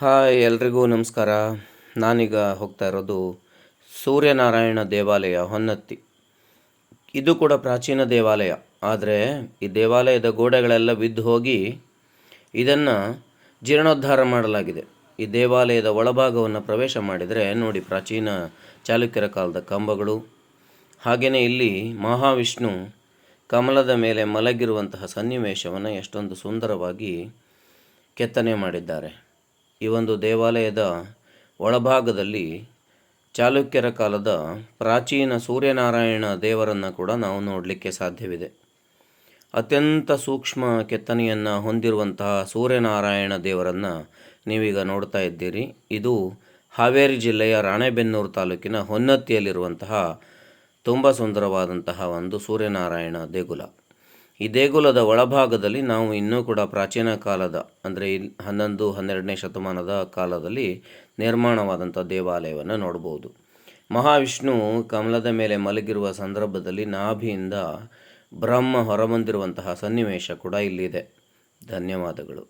Hi, ಎಲ್ರಿಗೂ ನಮಸ್ಕಾರ. ನಾನೀಗ ಹೋಗ್ತಾ ಇರೋದು ಸೂರ್ಯನಾರಾಯಣ ದೇವಾಲಯ ಹೊನ್ನತ್ತಿ. ಇದು ಕೂಡ ಪ್ರಾಚೀನ ದೇವಾಲಯ. ಆದರೆ ಈ ದೇವಾಲಯದ ಗೋಡೆಗಳೆಲ್ಲ ಬಿದ್ದು ಹೋಗಿ ಇದನ್ನು ಜೀರ್ಣೋದ್ಧಾರ ಮಾಡಲಾಗಿದೆ. ಈ ದೇವಾಲಯದ ಒಳಭಾಗವನ್ನು ಪ್ರವೇಶ ಮಾಡಿದರೆ ನೋಡಿ ಪ್ರಾಚೀನ ಚಾಲುಕ್ಯರ ಕಾಲದ ಕಂಬಗಳು ಹಾಗೆಯೇ ಇಲ್ಲಿ ಮಹಾವಿಷ್ಣು ಕಮಲದ ಮೇಲೆ ಮಲಗಿರುವಂತಹ ಸನ್ನಿವೇಶವನ್ನು ಎಷ್ಟೊಂದು ಸುಂದರವಾಗಿ ಕೆತ್ತನೆ ಮಾಡಿದ್ದಾರೆ. ಈ ಒಂದು ದೇವಾಲಯದ ಒಳಭಾಗದಲ್ಲಿ ಚಾಲುಕ್ಯರ ಕಾಲದ ಪ್ರಾಚೀನ ಸೂರ್ಯನಾರಾಯಣ ದೇವರನ್ನು ಕೂಡ ನಾವು ನೋಡಲಿಕ್ಕೆ ಸಾಧ್ಯವಿದೆ. ಅತ್ಯಂತ ಸೂಕ್ಷ್ಮ ಕೆತ್ತನೆಯನ್ನು ಹೊಂದಿರುವಂತಹ ಸೂರ್ಯನಾರಾಯಣ ದೇವರನ್ನು ನೀವೀಗ ನೋಡ್ತಾ ಇದ್ದೀರಿ. ಇದು ಹಾವೇರಿ ಜಿಲ್ಲೆಯ ರಾಣೆಬೆನ್ನೂರು ತಾಲೂಕಿನ ಹೊನ್ನತ್ತಿಯಲ್ಲಿರುವಂತಹ ತುಂಬ ಸುಂದರವಾದಂತಹ ಒಂದು ಸೂರ್ಯನಾರಾಯಣ ದೇಗುಲ. ಈ ದೇಗುಲದ ಒಳಭಾಗದಲ್ಲಿ ನಾವು ಇನ್ನೂ ಕೂಡ ಪ್ರಾಚೀನ ಕಾಲದ, ಅಂದರೆ ಇಲ್ಲಿ ಹನ್ನೊಂದು, ಹನ್ನೆರಡನೇ ಶತಮಾನದ ಕಾಲದಲ್ಲಿ ನಿರ್ಮಾಣವಾದಂಥ ದೇವಾಲಯವನ್ನು ನೋಡ್ಬೋದು. ಮಹಾವಿಷ್ಣು ಕಮಲದ ಮೇಲೆ ಮಲಗಿರುವ ಸಂದರ್ಭದಲ್ಲಿ ನಾಭಿಯಿಂದ ಬ್ರಹ್ಮ ಹೊರಬಂದಿರುವಂತಹ ಸನ್ನಿವೇಶ ಕೂಡ ಇಲ್ಲಿದೆ. ಧನ್ಯವಾದಗಳು.